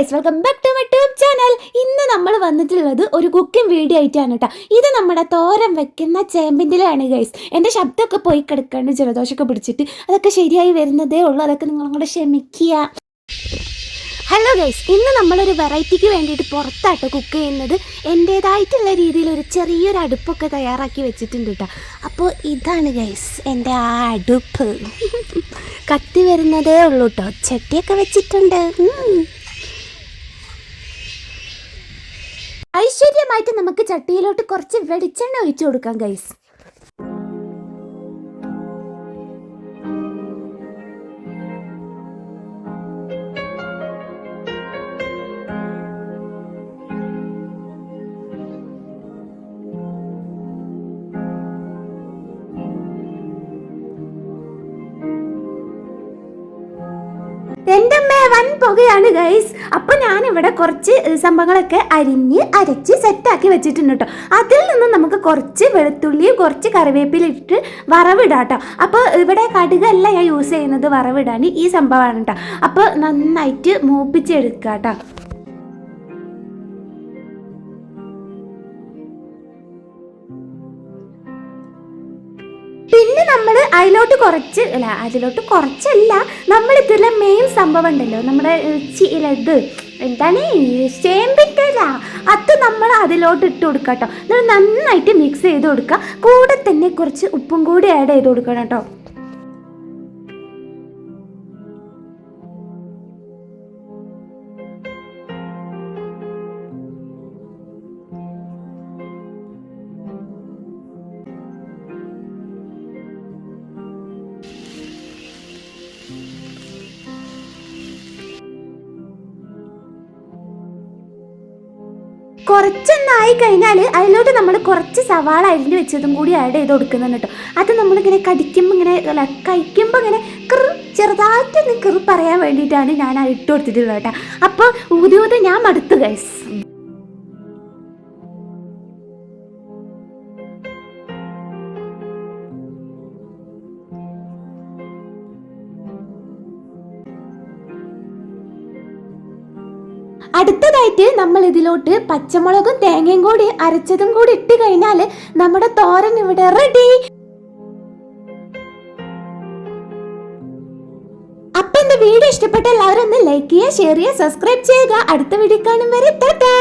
Guys welcome back to my tube channel ഇന്ന് നമ്മൾ വന്നിട്ടുള്ളത് ഒരു കുക്കിംഗ് വീഡിയോ ആയിട്ടാണ് കേട്ടോ ഇത് നമ്മുടെ തോരൻ വെക്കുന്ന ചേമ്പിന്റെലാണ് ഗൈസ് എന്റെ ശബ്ദമൊക്കെ പോയി കിടക്കാണ്ട് ജലദോഷമൊക്കെ പിടിച്ചിട്ട്. അതൊക്കെ ശരിയായി വരുന്നതേ ഉള്ളൂ. അതൊക്കെ നിങ്ങളും കൂടെ ക്ഷമിക്കുക. ഹലോ ഗൈസ് ഇന്ന് നമ്മളൊരു വെറൈറ്റിക്ക് വേണ്ടിയിട്ട് പുറത്താട്ടോ കുക്ക് ചെയ്യുന്നത്. എന്റേതായിട്ടുള്ള രീതിയിൽ ഒരു ചെറിയൊരു അടുപ്പൊക്കെ തയ്യാറാക്കി വെച്ചിട്ടുണ്ട് കേട്ടോ അപ്പോൾ ഇതാണ് ഗൈസ് എന്റെ ആ അടുപ്പ്. കത്തി വരുന്നതേ ഉള്ളൂ കേട്ടോ ചട്ടിയൊക്കെ വെച്ചിട്ടുണ്ട്. ഐശ്വര്യമായിട്ട് നമുക്ക് ചട്ടിയിലോട്ട് കുറച്ച് വെളിച്ചെണ്ണ ഒഴിച്ചു കൊടുക്കാം ഗൈസ് എന്റെ അമ്മ വൻ പുകയാണ് ഗൈസ് അപ്പൊ ഞാൻ ഇവിടെ കുറച്ച് സംഭവങ്ങളൊക്കെ അരിഞ്ഞ് അരച്ച് സെറ്റാക്കി വെച്ചിട്ടുണ്ട് കേട്ടോ അതിൽ നിന്ന് നമുക്ക് കുറച്ച് വെളുത്തുള്ളിയും കുറച്ച് കറിവേപ്പില ഇട്ട് വറവിടാം കേട്ടോ അപ്പോൾ ഇവിടെ കടുകല്ല ഞാൻ യൂസ് ചെയ്യുന്നത് വറവിടാൻ ഈ സംഭവമാണ് കേട്ടോ അപ്പോൾ നന്നായിട്ട് മൂപ്പിച്ചെടുക്കുക കേട്ടോ പിന്നെ നമ്മൾ അതിലോട്ട് കുറച്ച് അല്ല അതിലോട്ട് കുറച്ചല്ല നമ്മൾ ഇതിലെ മെയിൻ സംഭവം ഉണ്ടല്ലോ നമ്മുടെ ഇത് എന്താണ് ചേമ്പിന്റെ അത് നമ്മൾ അതിലോട്ട് ഇട്ട് കൊടുക്കാം കേട്ടോ നന്നായിട്ട് മിക്സ് ചെയ്ത് കൊടുക്കുക. കൂടെ തന്നെ കുറച്ച് ഉപ്പും കൂടി ആഡ് ചെയ്ത് കൊടുക്കണം കേട്ടോ. കുറച്ചൊന്നായി കഴിഞ്ഞാൽ അതിലോട്ട് നമ്മൾ കുറച്ച് സവാള അരിഞ്ഞ് വെച്ചതും കൂടി ആഡ് ചെയ്ത് കൊടുക്കുന്നുണ്ട് കേട്ടോ അത് നമ്മളിങ്ങനെ കടിക്കുമ്പോൾ ഇങ്ങനെ അല്ല കഴിക്കുമ്പോൾ ഇങ്ങനെ കൃ ചെറുതായിട്ടൊന്ന് കൃ പറയാൻ വേണ്ടിയിട്ടാണ് ഞാൻ ഇട്ട് കൊടുത്തിട്ടുള്ളത് കേട്ടോ അപ്പോൾ ഊതി ഊതി ഞാൻ മടുത്തു ഗൈസ് അടുത്തതായിട്ട് നമ്മൾ ഇതിലോട്ട് പച്ചമുളകും തേങ്ങയും കൂടി അരച്ചതും കൂടി ഇട്ട് കഴിഞ്ഞാൽ നമ്മുടെ തോരൻ ഇവിടെ റെഡി അപ്പൊ എന്റെ വീഡിയോ ഇഷ്ടപ്പെട്ട എല്ലാവരും ഒന്ന് ലൈക്ക് ചെയ്യുക ഷെയർ ചെയ്യുക സബ്സ്ക്രൈബ് ചെയ്യുക. അടുത്ത വീഡിയോ കാണും വരെ ടാറ്റാ